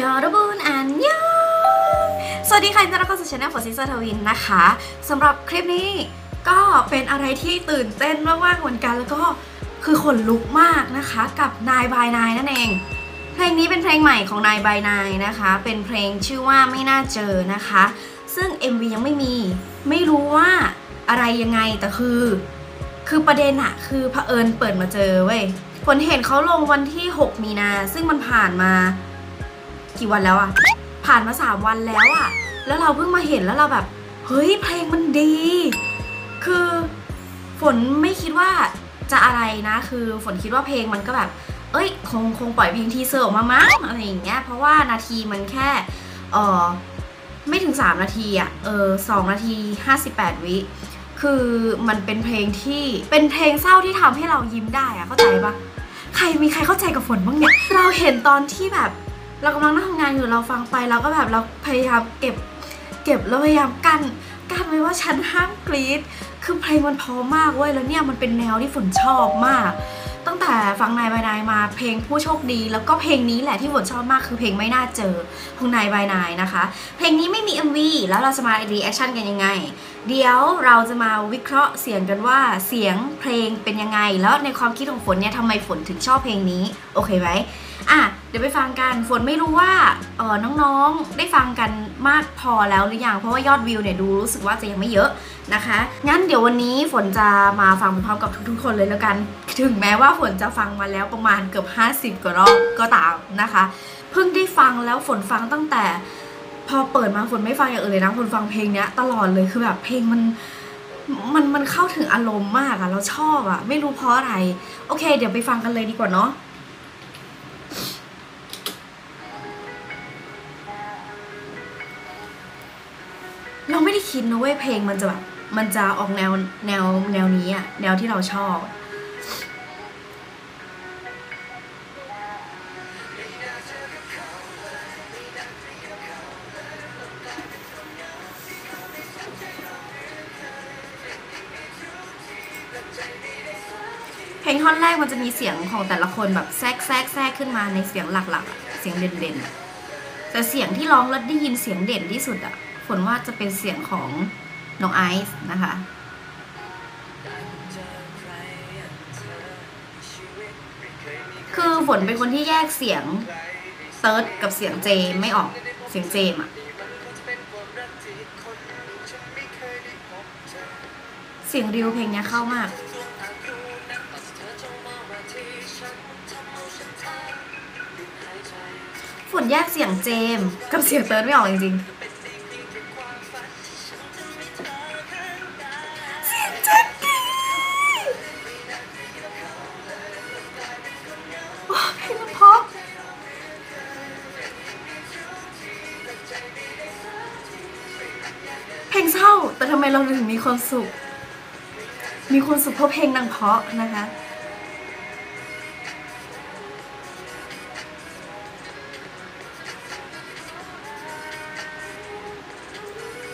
ยอรบุนอันยองสวัสดีค่ะต้อนรับเข้าสู่ช anel ของซิสเตอร์ทวินนะคะสำหรับคลิปนี้ก็เป็นอะไรที่ตื่นเต้นมากๆเหมือนกันแล้วก็คือขนลุกมากนะคะกับนายบายนายนั่นเอง เพลงนี้เป็นเพลงใหม่ของนายบายนายนะคะ เป็นเพลงชื่อว่าไม่น่าเจอนะคะ ซึ่ง MV ยังไม่มี ไม่รู้ว่าอะไรยังไงแต่คือ คือประเด็นอะคือเผอิญเปิดมาเจอเว้ยผลเห็นเขาลงวันที่ 6 มีนาซึ่งมันผ่านมา กี่วันแล้วอะผ่านมา 3 วันแล้วอะแล้วเราเพิ่งมาเห็นแล้วเราแบบ เฮ้ยเพลงมันดี คือฝนไม่คิดว่าจะอะไรนะ คือฝนคิดว่าเพลงมันก็แบบ เอ้ยคงคงปล่อยเพลงทีเซอร์ออกมามั้งอะไรอย่างเงี้ย เพราะว่านาทีมันแค่เออไม่ถึง 3 นาทีอะเออสองนาที 58 วิคือมันเป็นเพลงที่เป็นเพลงเศร้าที่ทำให้เรายิ้มได้อะเข้าใจปะใครมีใครเข้าใจกับฝนบ้างเนี่ยเราเห็นตอนที่แบบ เรากำลังนั่งทำงานอยู่เราฟังไปเราก็แบบเราพยายามเก็บ เก็บแล้วพยายามกั้นกั้นไว้ว่าฉันห้ามกรี๊ดคือเพลงมันพอมากเว้ยแล้วเนี่ยมันเป็นแนวที่ฝนชอบมาก ตั้งแต่ฟังนายบายนายมาเพลงผู้โชคดี แล้วก็เพลงนี้แหละที่ฝนชอบมากคือเพลงไม่น่าเจอของนายบายนายนะคะ เพลงนี้ไม่มี MV แล้วเราจะมารีแอคชั่นกันยังไง เดี๋ยวเราจะมาวิเคราะห์เสียงกันว่าเสียงเพลงเป็นยังไง แล้วในความคิดของฝนเนี่ยทำไมฝนถึงชอบเพลงนี้โอเคไหม อะเดี๋ยวไปฟังกันฝนไม่รู้ว่าเออน้องๆได้ฟังกันมากพอแล้วหรือยังเพราะว่ายอดวิวเนี่ยดูรู้สึกว่าจะยังไม่เยอะนะคะงั้นเดี๋ยววันนี้ฝนจะมาฟังพร้อมกับทุกๆ คนเลยแล้วกัน ถึงแม้ว่าฝนจะฟังมาแล้วประมาณเกือบ 50 กว่ารอบก็ตามนะคะ เพิ่งได้ฟังแล้วฝนฟังตั้งแต่ พอเปิดมาฝนไม่ฟังอย่างอื่นเลยนะฝนฟังเพลงเนี้ยตลอดเลยคือแบบเพลงมันมันมันเข้าถึงอารมณ์มากอะเราชอบอะไม่รู้เพราะอะไร โอเค เดี๋ยวไปฟังกันเลยดีกว่าเนาะ คิดนะเว้ยเพลงมันจะแบบมันจะออกแนวแนวแนวนี้อะแนวที่เราชอบ เพลงท่อนแรกมันจะมีเสียงของแต่ละคนแบบแทรกแทรกแทรกขึ้นมาในเสียงหลักๆอะเสียงเด่นๆอะแต่เสียงที่ร้องแล้วได้ยินเสียงเด่นที่สุดอะ ฝนว่าจะเป็นเสียงของน้องไอซ์นะคะคือฝนเป็นคนที่แยกเสียงเติร์ดกับเสียงเจมไม่ออกเสียงเจมอะเสียงริวเพลงนี้เข้ามาก ฝนแยกเสียงเจมกับเสียงเติร์ดไม่ออกจริงๆ เพลงเศร้า แต่ทำไมเราถึงมีความสุข มีความสุขเพราะเพลงนางเพราะนะคะ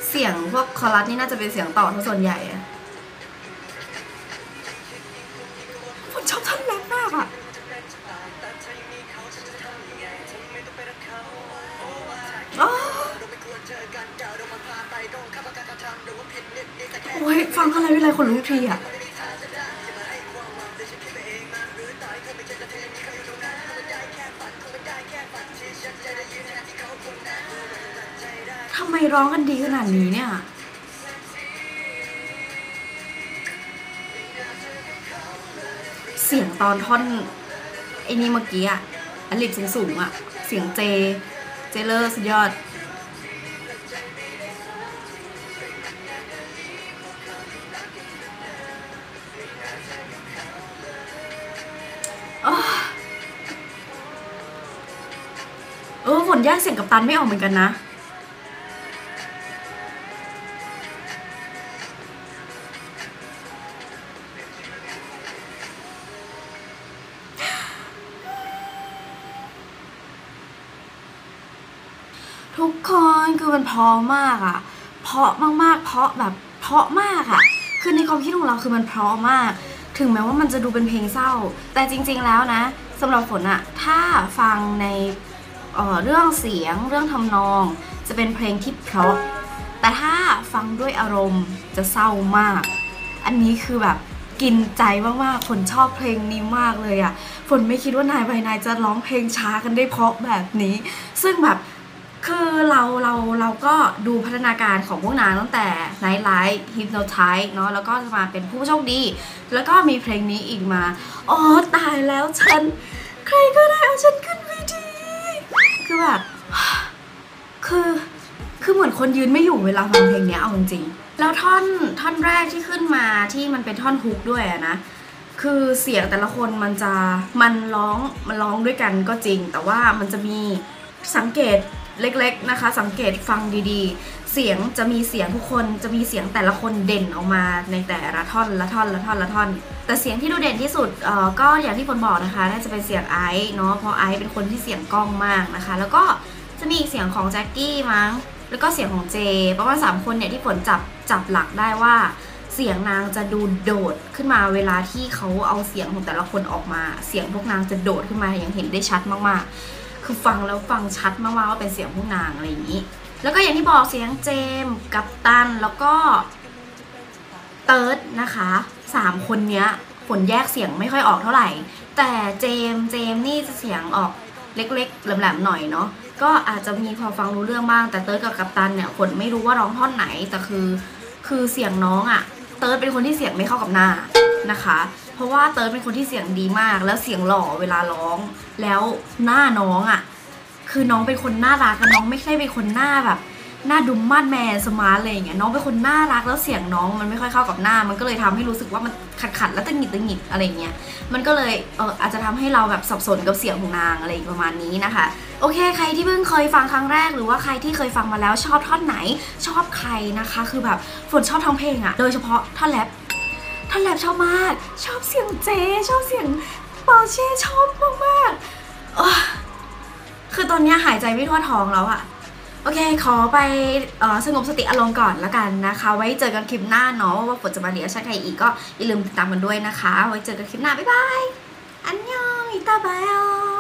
เสียงพวกคอรัสนี่น่าจะเป็นเสียงต่อทั้งส่วนใหญ่ โอ้ยฟังอะไรเวลคนรู้ทีอะทำไมร้องกันดีขนาดนี้เนี่ยเสียงตอนท่อนไอ้นี่เมื่อกี้อะอลิกสูงสูงอะเสียงเจ เจเลอร์สุดยอด นแยกเสียงกับตันไม่ออกเหมือนกันนะทุกคนคือมันเพราะมากอะเพราะมากๆ เพราะแบบเพราะมากอะคือในความคิดของเราคือมันเพราะมาก ถึงแม้ว่ามันจะดูเป็นเพลงเศร้า แต่จริง ๆ แล้วนะสำหรับฝนอะถ้าฟังใน เอ่อเรื่องเสียงเรื่องทำนอง จะเป็นเพลงที่เพราะ แต่ถ้าฟังด้วยอารมณ์จะเศร้ามาก อันนี้คือแบบกินใจมากๆฝนชอบเพลงนี้มากเลยอะ่ะฝนไม่คิดว่านายใบนายจะร้องเพลงช้ากันได้เพราะแบบนี้ ซึ่งแบบคือเราเราเราก็ดูพัฒนาการของพวกนางตั้งแต่ Night Light Hypnotize เนาะแล้วก็จะมาเป็นผู้โชคดี แล้วก็มีเพลงนี้อีกมา อ๋อ ตายแล้วฉัน ใครก็ได้เอาฉันขึ้น คือแบบ คือ คือเหมือนคนยืนไม่อยู่เวลาฟังเพลงเนี้ยเอาจริงๆ แล้วท่อน ท่อนแรกที่ขึ้นมาที่มันเป็นท่อนฮุกด้วยอะนะ คือเสียงแต่ละคนมันจะ มันร้อง มันร้องด้วยกันก็จริง แต่ว่ามันจะมีสังเกต เล็กๆนะคะ สังเกตฟังดีๆ เสียงจะมีเสียงทุกคนจะมีเสียงแต่ละคนเด่นออกมาในแต่ละท่อนละท่อนละท่อนละท่อน แต่เสียงที่ดูเด่นที่สุดเอ่อก็อย่างที่ฝนบอกนะคะน่าจะเป็นเสียงไอซ์เนาะเพราะไอซ์เป็นคนที่เสียงกล้องมากนะคะ แล้วก็จะมีอีกเสียงของแจ็คกี้มั้งแล้วก็เสียงของเจประมาณสามคนเนี่ยที่ฝนจับจับหลักได้ว่าเสียงนางจะดูโดดขึ้นมาเวลาที่เขาเอาเสียงของแต่ละคนออกมา เสียงพวกนางจะโดดขึ้นมาอย่างเห็นได้ชัดมากๆ คือฟังแล้วฟังชัดมากๆว่าเป็นเสียงพวกนางอะไรอย่างนี้ แล้วก็อย่างที่บอกเสียงเจมส์กับตันแล้วก็เติร์ดนะคะสามคนเนี้ยฝนแยกเสียงไม่ค่อยออกเท่าไหร่ แต่เจมส์เจมส์นี่จะเสียงออกเล็กๆแหลมๆหน่อยเนาะก็อาจจะมีพอฟังรู้เรื่องบ้างแต่เติร์ดกับกัปตันเนี่ยฝนไม่รู้ว่าร้องท่อนไหนแต่คือ คือเสียงน้องอะ่ะเติร์ดเป็นคนที่เสียงไม่เข้ากับหน้านะคะ เพราะว่าเติร์ดเป็นคนที่เสียงดีมาก แล้วเสียงหล่อเวลาร้อง แล้วหน้าน้องอะ่ะ คือน้องเป็นคนน่ารักน้องไม่ใช่เป็นคนหน้าแบบหน้าดุมมาดแมนสมาร์ทอะไรอย่างเงี้ยน้องเป็นคนน่ารักแล้วเสียงน้องมันไม่ค่อยเข้ากับหน้า มันก็เลยทำให้รู้สึกว่ามันขัดขัดแล้วตึงหงิดตึงหงิดอะไรเงี้ยมันก็เลยเอออาจจะทำให้เราแบบสับสนกับเสียงของนางอะไรประมาณนี้นะคะ โอเค ใครที่เพิ่งเคยฟังครั้งแรกหรือว่าใครที่เคยฟังมาแล้วชอบท่อนไหนชอบใครนะคะ คือแบบฝนชอบทั้งเพลงอะโดยเฉพาะท่อนแรป ท่านแลบชอบมาก ชอบเสียงเจ ชอบเสียงปอร์เช่ชอบมากๆเออคือตอนนี้หายใจไม่ทั่วท้องแล้วอะโอเค ขอไปออสงบสติอารมณ์ก่อนแล้วกันนะคะ ไว้เจอกันคลิปหน้าเนาะว่าฝนจะมาเรียกชักใครอีกก็อย่าลืมติดตามกันด้วยนะคะ ไว้เจอกันคลิปหน้า บ๊ายบาย อันยองอิตาบาย